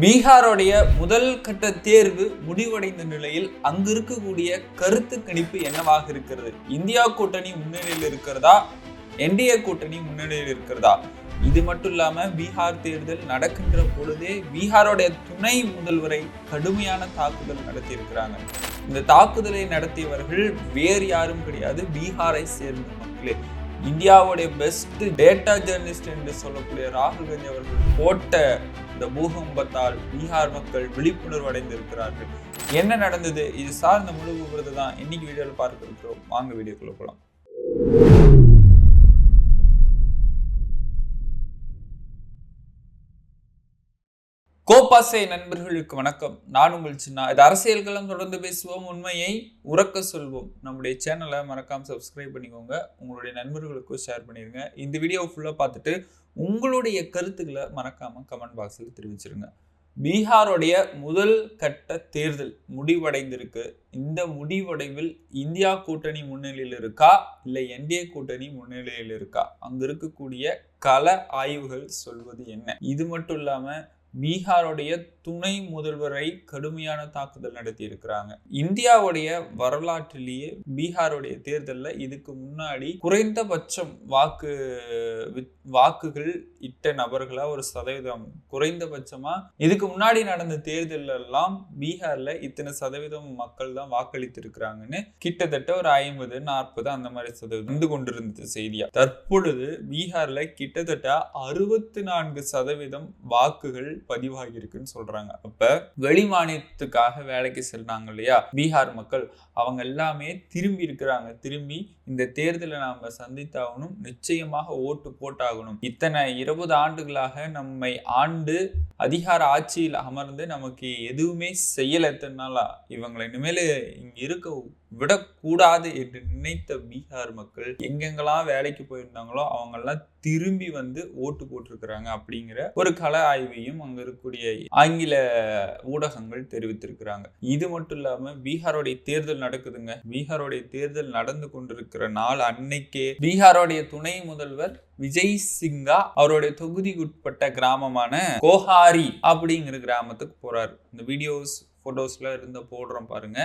பீகாரோடைய முதல் கட்ட தேர்வு முடிவடைந்த நிலையில் அங்கு இருக்கக்கூடிய கருத்து கணிப்பு என்னவாக இருக்கிறது? இந்தியா கூட்டணி முன்னிலையில் இருக்கிறதா? என்டிஏ கூட்டணி முன்னிலையில் இருக்கிறதா? இது மட்டும் இல்லாம பீகார் தேர்தல் நடக்கின்ற பொழுதே பீகாரோடைய துணை முதல்வரை கடுமையான தாக்குதல் நடத்தியிருக்கிறாங்க. இந்த தாக்குதலை நடத்தியவர்கள் வேறு யாரும் கிடையாது. பீகாரை சேர்ந்த மக்களே. இந்தியாவுடைய பெஸ்ட் டேட்டா ஜேர்னலிஸ்ட் என்று சொல்லக்கூடிய ராகுல் காந்தி அவர்கள் போட்ட இந்த பூகம்பத்தால் பீகார் மக்கள் விழிப்புணர்வு அடைந்திருக்கிறார்கள். என்ன நடந்தது? இது சார்ந்த முழு விபரத்தை தான் இன்னைக்கு வீடியோவில் பார்க்க இருக்கிறோம். வாங்க வீடியோக்குள்ள போகலாம் கோபாசை நண்பர்களுக்கு வணக்கம். நான் உங்கள் சின்ன. இது அரசியல் களம் தொடர்ந்து பேசுவோம். உண்மையை உறக்க சொல்வோம். நம்முடைய சேனலை மறக்காம சப்ஸ்கிரைப் பண்ணிக்கோங்க. உங்களுடைய நண்பர்களுக்கும் ஷேர் பண்ணிடுங்க இந்த வீடியோ ஃபுல்லாக பார்த்துட்டு உங்களுடைய கருத்துக்களை மறக்காம கமெண்ட் பாக்ஸில் தெரிவிச்சிருங்க. பீகாருடைய முதல் கட்ட தேர்தல் முடிவடைந்திருக்கு. இந்த முடிவடைவில் இந்தியா கூட்டணி முன்னிலையில் இருக்கா? இல்லை என்டிஏ கூட்டணி முன்னிலையில் இருக்கா? அங்க இருக்கக்கூடிய கள ஆய்வுகள் சொல்வது என்ன? இது மட்டும் இல்லாமல் பீகாருடைய துணை முதல்வரை கடுமையான தாக்குதல் நடத்தியிருக்கிறாங்க. இந்தியாவுடைய வரலாற்றிலேயே பீகாருடைய தேர்தலில் இதுக்கு முன்னாடி குறைந்தபட்சம் வாக்கு வாக்குகள் இட்ட நபர்களா ஒரு சதவீதம். குறைந்தபட்சமா இதுக்கு முன்னாடி நடந்த தேர்தல் எல்லாம் பீகார்ல இத்தனை சதவீதம் மக்கள் தான் வாக்களித்து இருக்கிறாங்கன்னு கிட்டத்தட்ட ஒரு ஐம்பது நாற்பது அந்த மாதிரி சதவீதம் வந்து கொண்டிருந்தது செய்தியா. தற்பொழுது பீகார்ல கிட்டத்தட்ட அறுபத்தி நான்கு சதவீதம் வாக்குகள் பதிவாகியிருக்குன்னு சொல்கிறாங்க சொல்றாங்க. அப்ப வெளி மாநிலத்துக்காக வேலைக்கு செல்றாங்க இல்லையா? பீகார் மக்கள் அவங்க எல்லாமே திரும்பி இருக்கிறாங்க. திரும்பி இந்த தேர்தலை நாம சந்தித்தாகணும். நிச்சயமாக ஓட்டு போட்டாகணும். இத்தனை இருபது ஆண்டுகளாக நம்மை ஆண்டு அதிகார ஆட்சியில் அமர்ந்து நமக்கு எதுவுமே செய்யலை. இத்தனை நாளா? இவங்களை இனிமேல் இங்க இருக்க விடக்கூடாது என்று நினைத்த பீகார் மக்கள் எங்கெங்கெல்லாம் வேலைக்கு போயிருந்தாங்களோ அவங்கெல்லாம் திரும்பி வந்து ஓட்டு போட்டிருக்கிறாங்க அப்படிங்கிற ஒரு கல ஆய்வையும் அங்க இருக்கக்கூடிய ஆங்கில ஊடகங்கள் தெரிவித்திருக்கிறாங்க. இது மட்டும் இல்லாம பீகாரோடைய தேர்தல் நடக்குதுங்க. பீகாரோடைய தேர்தல் நடந்து கொண்டிருக்கிற நாள் அன்னைக்கே பீகாரோடைய துணை முதல்வர் விஜய் சிங்கா அவருடைய தொகுதிக்குட்பட்ட கிராமமான கோஹாரி அப்படிங்கிற கிராமத்துக்கு போறாரு. இந்த வீடியோஸ் போட்டோஸ்ல இருந்த போடுறோம் பாருங்க.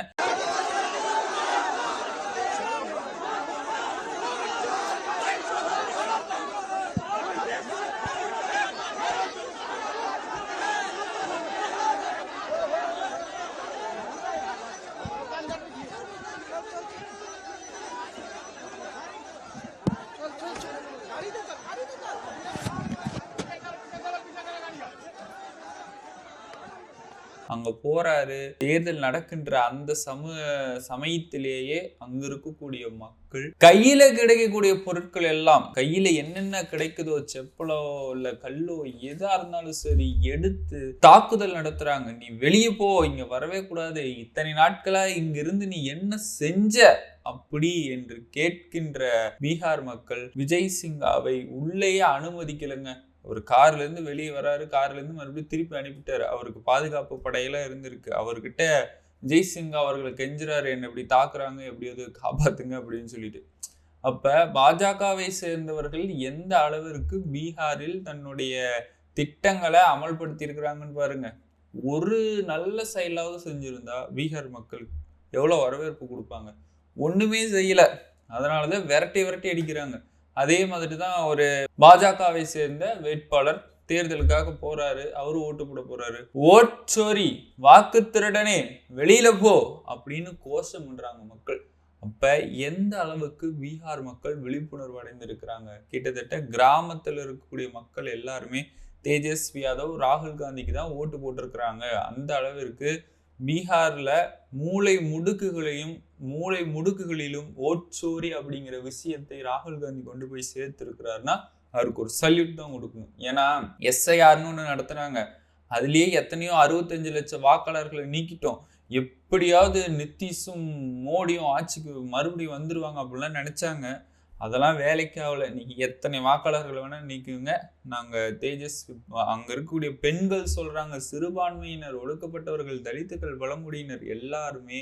அங்க போறாரு. தேர்தல் நடக்கின்ற அந்த சம சமயத்திலேயே அங்க இருக்கக்கூடிய மக்கள் கையில கிடைக்கக்கூடிய பொருட்கள் எல்லாம் கையில என்னென்ன கிடைக்குதோ செப்பலோ இல்லை கல்லோ எதா இருந்தாலும் சரி எடுத்து தாக்குதல் நடத்துறாங்க. நீ வெளியே போ இங்க வரவே கூடாது. இத்தனை நாட்களா இங்க இருந்து நீ என்ன செஞ்ச? அப்படி என்று கேட்கின்ற பீகார் மக்கள் விஜய் சிங்காவை உள்ளேயே அனுமதிக்கலைங்க. ஒரு கார்லேருந்து வெளியே வராரு கார்லேருந்து மறுபடியும் திருப்பி அனுப்பிட்டாரு. அவருக்கு பாதுகாப்பு படையெல்லாம் இருந்திருக்கு. அவர்கிட்ட ஜெய்சிங் அவர்களை கெஞ்சுறாரு என்ன இப்படி தாக்குறாங்க எப்படியாவது காப்பாத்துங்க? அப்படின்னு சொல்லிட்டு. அப்போ பாஜகவை சேர்ந்தவர்கள் எந்த அளவிற்கு பீகாரில் தன்னுடைய திட்டங்களை அமல்படுத்தியிருக்கிறாங்கன்னு பாருங்க. ஒரு நல்ல செயலாவது செஞ்சுருந்தா பீகார் மக்கள் எவ்வளோ வரவேற்பு கொடுப்பாங்க. ஒன்றுமே செய்யலை. அதனால தான் விரட்டி விரட்டி அடிக்கிறாங்க. அதே மாதிரி தான் ஒரு பாஜகவை சேர்ந்த வேட்பாளர் தேர்தலுக்காக போறாரு அவரு ஓட்டு போட போறாரு. ஓட்சோரி வாக்கு திருடனே வெளியில போ அப்படின்னு கோஷம் பண்றாங்க மக்கள். அப்ப எந்த அளவுக்கு பீகார் மக்கள் விழிப்புணர்வு அடைந்திருக்கிறாங்க? கிட்டத்தட்ட கிராமத்துல இருக்கக்கூடிய மக்கள் எல்லாருமே தேஜஸ்வி யாதவ் ராகுல் காந்திக்கு தான் ஓட்டு போட்டிருக்கிறாங்க. அந்த அளவிற்கு பீகாரில் மூளை முடுக்குகளையும் மூளை முடுக்குகளிலும் ஓட்சோரி அப்படிங்கிற விஷயத்தை ராகுல் காந்தி கொண்டு போய் சேர்த்திருக்கிறாருன்னா அவருக்கு ஒரு சல்யூட் தான் கொடுக்கணும். ஏன்னா எஸ்ஐஆர்னு ஒன்று நடத்துகிறாங்க அதுலேயே எத்தனையோ அறுபத்தஞ்சு லட்சம் வாக்காளர்களை நீக்கிட்டோம். எப்படியாவது நிதிஷும் மோடியும் ஆட்சிக்கு மறுபடியும் வந்துடுவாங்க அப்படிலாம் நினச்சாங்க. அதெல்லாம் வேலைக்கு ஆகல. நீங்கள் எத்தனை வாக்காளர்கள் வேணால் நீக்குங்க. நாங்கள் தேஜஸ் அங்கே இருக்கக்கூடிய பெண்கள் சொல்கிறாங்க சிறுபான்மையினர் ஒடுக்கப்பட்டவர்கள் தலித்துக்கள் பழங்குடியினர் எல்லாருமே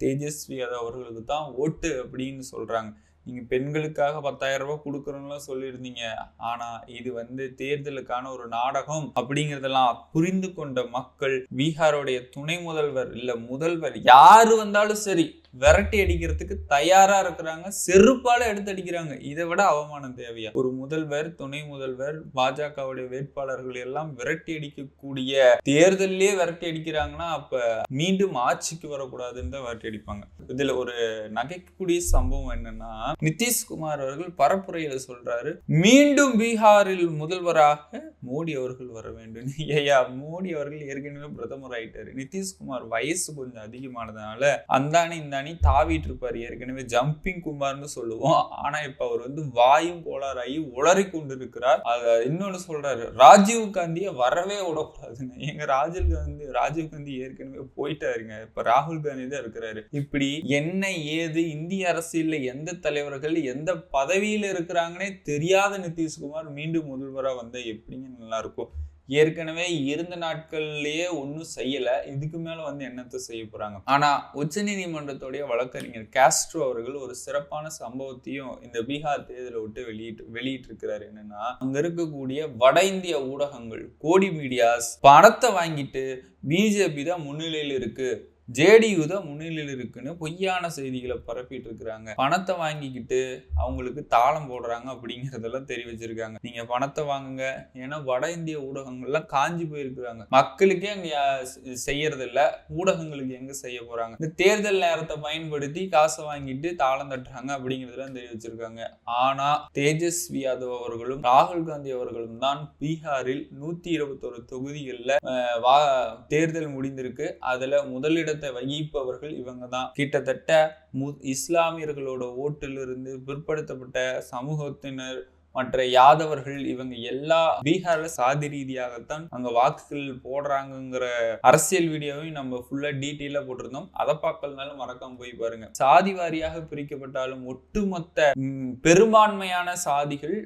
தேஜஸ்வி அவர்களுக்கு தான் ஓட்டு அப்படின்னு சொல்கிறாங்க நீங்கள் பெண்களுக்காக பத்தாயிரம் ரூபாய் கொடுக்குறோம்லாம் சொல்லியிருந்தீங்க. ஆனால் இது வந்து தேர்தலுக்கான ஒரு நாடகம் அப்படிங்கிறதெல்லாம் புரிந்து கொண்ட மக்கள் பீகாருடைய துணை முதல்வர் இல்லை முதல்வர் யார் வந்தாலும் சரி விரட்டி அடிக்கிறதுக்கு தயாரா இருக்கிறாங்க. செருப்பால எடுத்து அடிக்கிறாங்க. இதை விட அவமானம் தேவையா? ஒரு முதல்வர் துணை முதல்வர் பாஜகவுடைய வேட்பாளர்கள் எல்லாம் விரட்டி அடிக்கக்கூடிய தேர்தலே விரட்டி அடிக்கிறாங்கன்னா அப்ப மீண்டும் ஆட்சிக்கு வரக்கூடாதுன்னு தான் விரட்டி அடிப்பாங்க. இதுல ஒரு நகைக்கக்கூடிய சம்பவம் என்னன்னா நிதிஷ்குமார் அவர்கள் பரப்புரையில சொல்றாரு மீண்டும் பீகாரில் முதல்வராக மோடி அவர்கள் வர வேண்டும். ஐயா மோடி அவர்கள் ஏற்கனவே பிரதமர் ஆயிட்டாரு. நிதிஷ்குமார் வயசு கொஞ்சம் அதிகமானதுனால அந்தானி அணி தாவிட்டு இருப்பார். ஏற்கனவே ஜம்பிங் குமார்னு சொல்லுவோம். ஆனா இப்ப அவர் வந்து வாயும் கோளாறாகி உளறி கொண்டு இருக்கிறார் அத இன்னொன்னு சொல்றாரு ராஜீவ் காந்தியை வரவே விடக்கூடாதுங்க எங்க ராஜீவ் காந்தி ராஜீவ் காந்தி ஏற்கனவே போயிட்டாருங்க. இப்ப ராகுல் காந்தி தான் இருக்கிறாரு. இப்படி என்ன ஏது இந்திய அரசியல்ல எந்த தலைவர்கள் எந்த பதவியில இருக்கிறாங்கன்னே தெரியாத நிதிஷ்குமார் மீண்டும் முதல்வராக வந்தா எப்படிங்க நல்லா இருக்கும்? ஏற்கனவே இருந்த நாட்கள்லயே ஒன்றும் செய்யலை. இதுக்கு மேலே வந்து என்னத்தை செய்ய போறாங்க? ஆனால் உச்ச நீதிமன்றத்துடைய வழக்கறிஞர் காஸ்ட்ரோ அவர்கள் ஒரு சிறப்பான சம்பவத்தையும் இந்த பீகார் தேர்தலை விட்டு வெளியிட்டு வெளியிட்டிருக்கிறாரு என்னன்னா அங்கே இருக்கக்கூடிய வட இந்திய ஊடகங்கள் கோடி மீடியாஸ் பணத்தை வாங்கிட்டு பிஜேபி தான் முன்னிலையில் இருக்கு. ஜேடியு தான் முன்னிலையில் இருக்குன்னு பொய்யான செய்திகளை பரப்பிட்டு இருக்கிறாங்க பணத்தை வாங்கிக்கிட்டு அவங்களுக்கு தாளம் போடுறாங்க அப்படிங்கறதெல்லாம் தெரிவிச்சிருக்காங்க. நீங்க பணத்தை வாங்குங்க. ஏன்னா வட இந்திய ஊடகங்கள்லாம் காஞ்சி போயிருக்கிறாங்க. மக்களுக்கே அங்க யா- செய்யறது இல்ல ஊடகங்களுக்கு எங்க செய்ய போறாங்க? இந்த தேர்தல் நேரத்தை பயன்படுத்தி காசை வாங்கிட்டு தாளம் தட்டுறாங்க அப்படிங்கிறதெல்லாம் தெரிவிச்சிருக்காங்க. ஆனா தேஜஸ்வி யாதவ் அவர்களும் ராகுல் காந்தி அவர்களும் தான் பீகாரில் நூத்தி இருபத்தொரு தொகுதிகளில் வா தேர்தல் முடிந்திருக்கு. அதுல முதலிடத்தை வகிப்பவர்கள் இவங்க தான் கிட்டத்தட்ட மு இஸ்லாமியர்களோட ஓட்டிலிருந்து பிற்படுத்தப்பட்ட சமூகத்தினர் மற்ற யாதவர்கள் இவங்க எல்லா பீகார்ல சாதி ரீதியாகத்தான் அங்க வாக்குகள் போடுறாங்கங்கிற அரசியல் வீடியோவையும் நம்ம ஃபுல்லா டீட்டெயிலா போட்டிருந்தோம். அதை பார்க்கலனாலும் மறக்காம போய் பாருங்க. சாதி வாரியாக பிரிக்கப்பட்டாலும் ஒட்டுமொத்த பெரும்பான்மையான சாதிகள்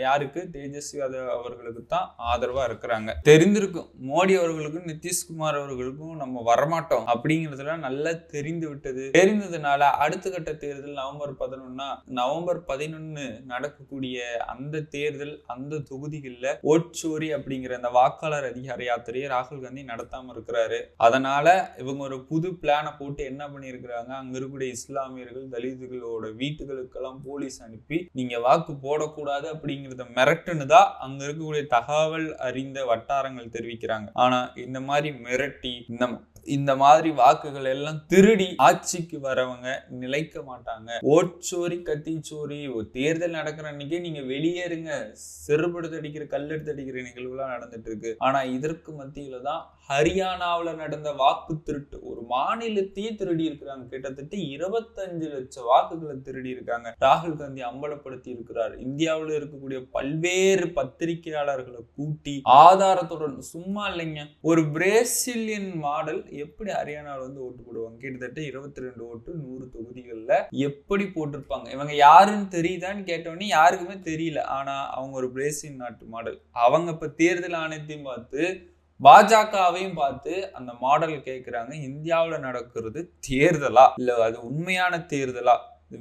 யாருக்கு? தேஜஸ்வி யாதவ் அவர்களுக்கு தான் ஆதரவாக இருக்கிறாங்க. தெரிந்திருக்கும். மோடி அவர்களுக்கும் நிதிஷ்குமார் அவர்களுக்கும் நம்ம வரமாட்டோம் அப்படிங்கிறதுல நல்லா தெரிந்து விட்டது. தெரிந்ததுனால அடுத்த கட்ட தேர்தல் நவம்பர் பதினொன்னா நவம்பர் பதினொன்னு நடக்கக்கூடிய அந்த தேர்தல் அந்த தொகுதிகளில் ஓட்சோரி அப்படிங்கிற அந்த வாக்காளர் அதிகார யாத்திரையை ராகுல் காந்தி நடத்தாம இருக்கிறாரு. அதனால இவங்க ஒரு புது பிளானை போட்டு என்ன பண்ணியிருக்கிறாங்க? அங்க இருக்கக்கூடிய இஸ்லாமியர்கள் தலித்துகளோட வீட்டுகளுக்கெல்லாம் போலீஸ் அனுப்பி நீங்க வாக்கு போடக்கூடாது அப்படிங்கிறத மிரட்டுன்னு தான் அங்க இருக்கக்கூடிய தகவல் அறிந்த வட்டாரங்கள் தெரிவிக்கிறாங்க. ஆனா இந்த மாதிரி மிரட்டி இந்த இந்த மாதிரி வாக்குகள் எல்லாம் திருடி ஆட்சிக்கு வரவங்க நிலைக்க மாட்டாங்க. ஓட்சோரி கத்திச்சோரி சோரி தேர்தல் நடக்கிற அன்னைக்கே நீங்க வெளியேறுங்க. செருப்படுத்து அடிக்கிற கல்லெடுத்து அடிக்கிற நிகழ்வுலாம் நடந்துட்டு இருக்கு ஆனா இதற்கு மத்தியில தான் ஹரியானாவுல நடந்த வாக்கு திருட்டு ஒரு மாநிலத்தையே திருடி இருக்கிறாங்க. கிட்டத்தட்ட இருபத்தஞ்சு லட்சம் வாக்குகளை திருடி இருக்காங்க. ராகுல் காந்தி அம்பலப்படுத்தி இருக்கிறார். இந்தியாவுல இருக்கக்கூடிய பல்வேறு பத்திரிகையாளர்களை கூட்டி ஆதாரத்துடன் சும்மா இல்லைங்க ஒரு பிரேசிலியன் மாடல் எப்படி ஹரியானாவில் வந்து ஓட்டு போடுவாங்க? கிட்டத்தட்ட இருபத்தி ரெண்டு ஓட்டு நூறு தொகுதிகளில் எப்படி போட்டிருப்பாங்க? இவங்க யாருன்னு தெரியுதான்னு கேட்டோன்னே யாருக்குமே தெரியல. ஆனால் அவங்க ஒரு பிரேசில் நாட்டு மாடல். அவங்க இப்போ தேர்தல் ஆணையத்தையும் பார்த்து பாஜகவையும் பார்த்து அந்த மாடல் கேட்குறாங்க இந்தியாவில் நடக்கிறது தேர்தலா? இல்லை அது உண்மையான தேர்தலா?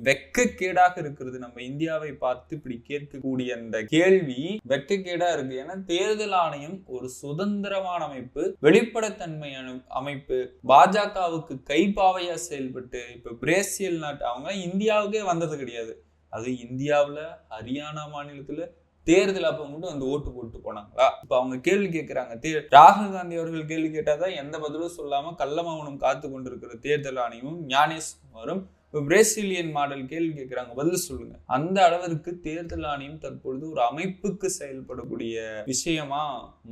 வெக்கக்கேடாக இருக்கிறது. நம்ம இந்தியாவை பார்த்து இப்படி கேட்கக்கூடிய அந்த கேள்வி வெக்கக்கேடா இருக்கு. ஏன்னா தேர்தல் ஆணையம் ஒரு சுதந்திரமான அமைப்பு வெளிப்படைத்தன்மை அமைப்பு. பாஜகவுக்கு கைப்பாவையா செயல்பட்டு இப்ப பிரேசில் நாட்டு அவங்க இந்தியாவுக்கே வந்தது கிடையாது. அது இந்தியாவுல ஹரியானா மாநிலத்துல தேர்தல் அப்ப மட்டும் வந்து ஓட்டு போட்டு போனாங்களா? இப்ப அவங்க கேள்வி கேட்குறாங்க தே ராகுல் காந்தி அவர்கள் கேள்வி கேட்டாதான் எந்த பதிலும் சொல்லாம கள்ளமௌனம் காத்து கொண்டிருக்கிற தேர்தல் ஆணையமும் ஞானேஸ்வரும் பிரேசிலியன் மாடல் கேள்வி கேட்குறாங்க பதில் சொல்லுங்க. அந்த அளவிற்கு தேர்தல் ஆணையம் தற்பொழுது ஒரு அமைப்புக்கு செயல்படக்கூடிய விஷயமா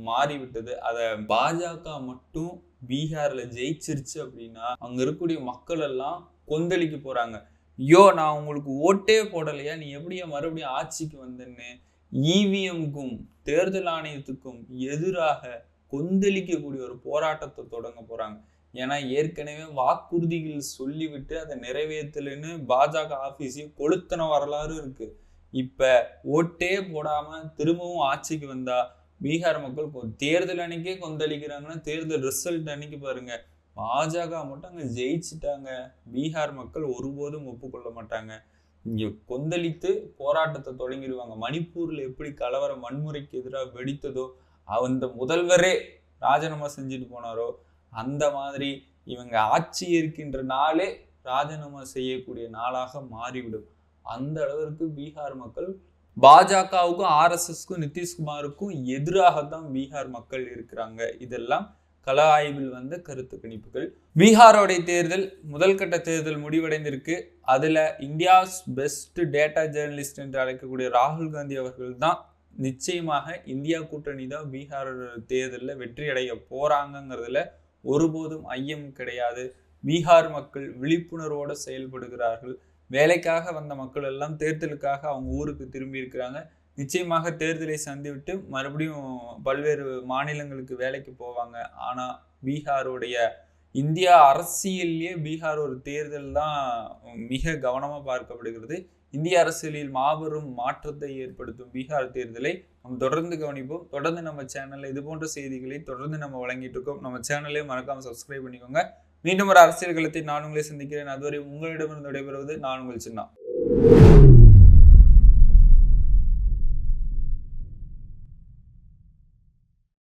மாறிவிட்டது. அதை பாஜக மட்டும் பீகார்ல ஜெயிச்சிருச்சு அப்படின்னா அங்க இருக்கக்கூடிய மக்கள் எல்லாம் கொந்தளிக்க போறாங்க. ஐயோ நான் உங்களுக்கு ஓட்டே போடலையா? நீ எப்படியா மறுபடியும் ஆட்சிக்கு வந்தேன்னு இவிஎம்க்கும் தேர்தல் ஆணையத்துக்கும் எதிராக கொந்தளிக்கக்கூடிய ஒரு போராட்டத்தை தொடங்க போறாங்க. ஏன்னா ஏற்கனவே வாக்குறுதிகள் சொல்லிவிட்டு அதை நிறைவேற்றலைன்னு பாஜக ஆஃபீஸையும் கொளுத்தன வரலாறு இருக்கு. இப்ப ஓட்டே போடாம திரும்பவும் ஆட்சிக்கு வந்தா பீகார் மக்கள் கொ- தேர்தல் அன்னைக்கே கொந்தளிக்கிறாங்கன்னா தேர்தல் ரிசல்ட் அன்னைக்கு பாருங்க. பாஜக மட்டும் அங்கே ஜெயிச்சிட்டாங்க. பீகார் மக்கள் ஒருபோதும் ஒப்புக்கொள்ள மாட்டாங்க. இங்கே கொந்தளித்து போராட்டத்தை தொடங்கிடுவாங்க. மணிப்பூரில் எப்படி கலவரம் வன்முறைக்கு எதிராக வெடித்ததோ அந்த முதல்வரே ராஜினாமா செஞ்சுட்டு போனாரோ அந்த மாதிரி இவங்க ஆட்சி இருக்கின்ற நாளே ராஜினாமா செய்யக்கூடிய நாளாக மாறிவிடும். அந்த அளவிற்கு பீகார் மக்கள் பாஜகவுக்கும் ஆர்எஸ்எஸ்க்கும் நிதிஷ்குமாருக்கும் எதிராகத்தான் பீகார் மக்கள் இருக்கிறாங்க. இதெல்லாம் கள ஆய்வில் வந்த கருத்து கணிப்புகள். பீகாரோடைய தேர்தல் முதல் கட்ட தேர்தல் முடிவடைந்திருக்கு. அதுல இந்தியாஸ் பெஸ்ட் டேட்டா ஜேர்னலிஸ்ட் என்று அழைக்கக்கூடிய ராகுல் காந்தி அவர்கள் தான் நிச்சயமாக இந்தியா கூட்டணி தான் பீகார் தேர்தலில் வெற்றி அடைய போகிறாங்கங்கிறதுல ஒருபோதும் ஐயம் கிடையாது. பீகார் மக்கள் விழிப்புணர்வோடு செயல்படுகிறார்கள். வேலைக்காக வந்த மக்கள் எல்லாம் தேர்தலுக்காக அவங்க ஊருக்கு திரும்பி இருக்கிறாங்க. நிச்சயமாக தேர்தலை சந்திவிட்டு மறுபடியும் பல்வேறு மாநிலங்களுக்கு வேலைக்கு போவாங்க. ஆனால் பீகாருடைய இந்தியா அரசியல்லையே பீகார் ஒரு தேர்தல் தான் மிக கவனமாக பார்க்கப்படுகிறது. இந்திய அரசியலில் மாபெரும் மாற்றத்தை ஏற்படுத்தும் பீகார் தேர்தலை நம்ம தொடர்ந்து கவனிப்போம். தொடர்ந்து நம்ம சேனலில் இது போன்ற செய்திகளை தொடர்ந்து நம்ம வழங்கிட்டு இருக்கோம். நம்ம சேனலே மறக்காம சப்ஸ்கிரைப் பண்ணிக்கோங்க. மீண்டும் ஒரு அரசியல் களத்தை நான் உங்களை சந்திக்கிறேன். அதுவரை உங்களிடமிருந்து விடைபெறுவது நான் உங்கள் சின்ன